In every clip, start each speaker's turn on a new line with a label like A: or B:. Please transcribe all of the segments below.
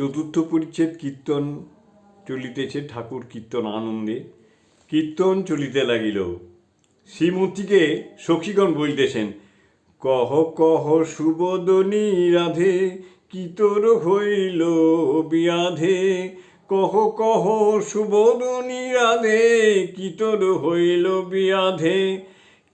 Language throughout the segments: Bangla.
A: চতুর্থ পরিচ্ছেদ কীর্তন চলিতেছে, ঠাকুর কীর্তন আনন্দে। কীর্তন চলিতে লাগিল। শ্রীমূর্তিকে সখীগণ বলিতেছেন, কহ কহ, সুবোদনী রাধে, কি তোর হইল বিয়াধে? কহ কহ, সুবোদনী রাধে, কি তোর হইল বিয়াধে?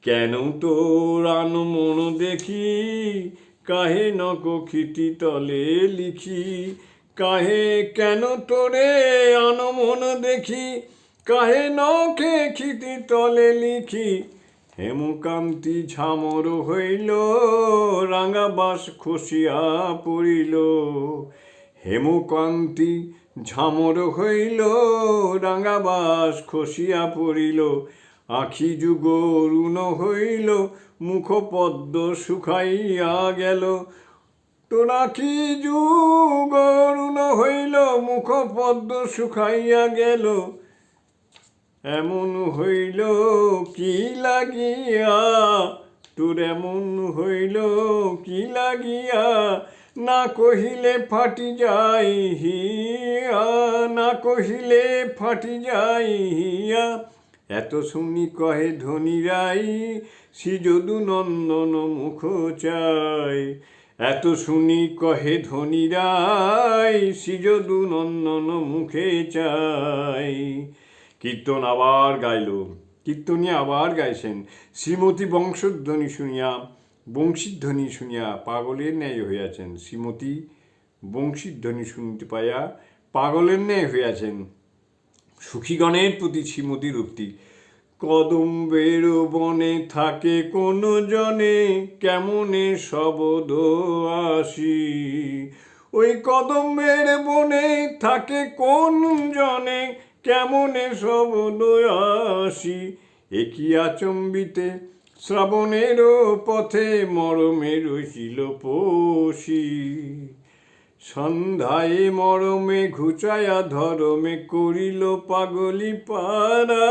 A: কেন তোর আনমন দেখি? কাহে নকখিতি তলে লিখি? কাহে কেন তোরে আনমন দেখি? কাহে নখে খিতি তলে লিখি? হেমকান্তি ঝামর হইল, রাঙাবাস খসিয়া পড়িল। হেমকান্তি ঝামর হইল, রাঙাবাস খসিয়া পড়িল। আখি যুগ রুণ হইল, মুখপদ্ম শুকাইয়া গেল। তোরা কি যুগ রুণ হইল, মুখপদ্ম শুকাইয়া গেল। এমন হইল কি লাগিয়া? তোর এমন হইল কি লাগিয়া? না কহিলে ফাটি যাই হিয়া না কহিলে ফাটি যাই হিয়া এত শুনি কহে ধনীরাই শ্রীযদু নন্দন মুখ চাই। এত শুনি কহে ধনীরাই শ্রীযদু নন্দন মুখে চাই। কীর্তন আবার গাইল, কীর্তনী আবার গাইছেন। শ্রীমতী বংশধ্বনি শুনিয়া, বংশীধ্বনি শুনিয়া পাগলের ন্যায় হইয়াছেন। শ্রীমতী বংশীধ্বনি শুনতে পাইয়া পাগলের ন্যায় হইয়াছেন। সুখীগণের প্রতি শ্রীমতীর উক্তি কদম্বের বনে থাকে কোন জনে, কেমনে শবদ আসি? ওই কদম্বের বনে থাকে কোন জনে, কেমনে শবদ আসি? একই আচম্বিতে শ্রাবণের পথে মরমে রইছিল পশি? সন্ধ্যায় মরমে ঘুচায়া ধরমে করিল পাগলি পারা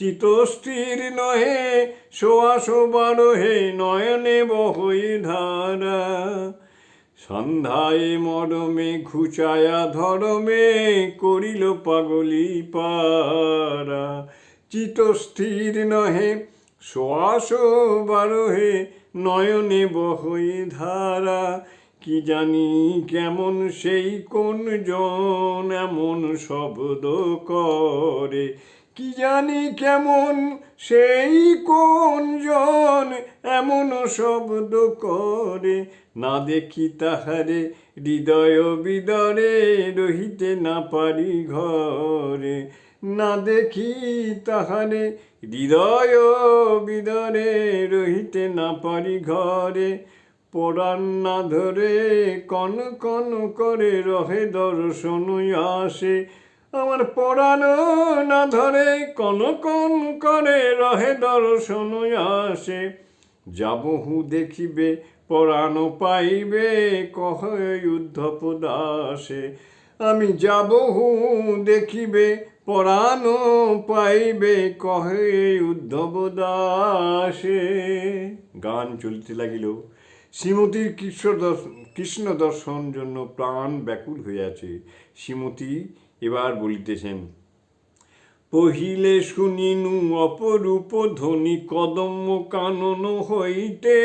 A: চিতস্থির নহে, শোয়া শোবার হে নয়নে বহই ধারা। সন্ধ্যায় মরমে ঘুচায়া ধরমে করিল পাগলি পারা। চিতস্থির নহে শ্বাস বারোহে নয়নে বহই ধারা। কি জানি কেমন সেই কোন জন এমন শব্দ করে। কি জানি কেমন, সেই কোন জন এমন শব্দ করে। না দেখি তাহারে হৃদয় বিদরে, রহিতে না পারি ঘরে। না দেখি তাহারে হৃদয় বিদরে, রহিতে না পারি ঘরে। পরাণ না ধরে কন কন করে রহে দর্শন আসে। আমার পরাণ না ধরে, কন কন করে রহে দর্শন আসে। যাবহু দেখিবে, পরাণ পাইবে, কহ উদ্ধব দাসে। আমি যাবহু দেখিবে, পরাণ পাইবে, কহে উদ্ধব দাসে। গান চলিতে লাগিল। শ্রীমতীর কৃষ্ণ দর্শন জন্য প্রাণ ব্যাকুল হইয়াছে। শ্রীমতী এবার বলিতেছেন পহিলে শুনিনু অপরূপ ধ্বনি কদম্ব কানন হইতে।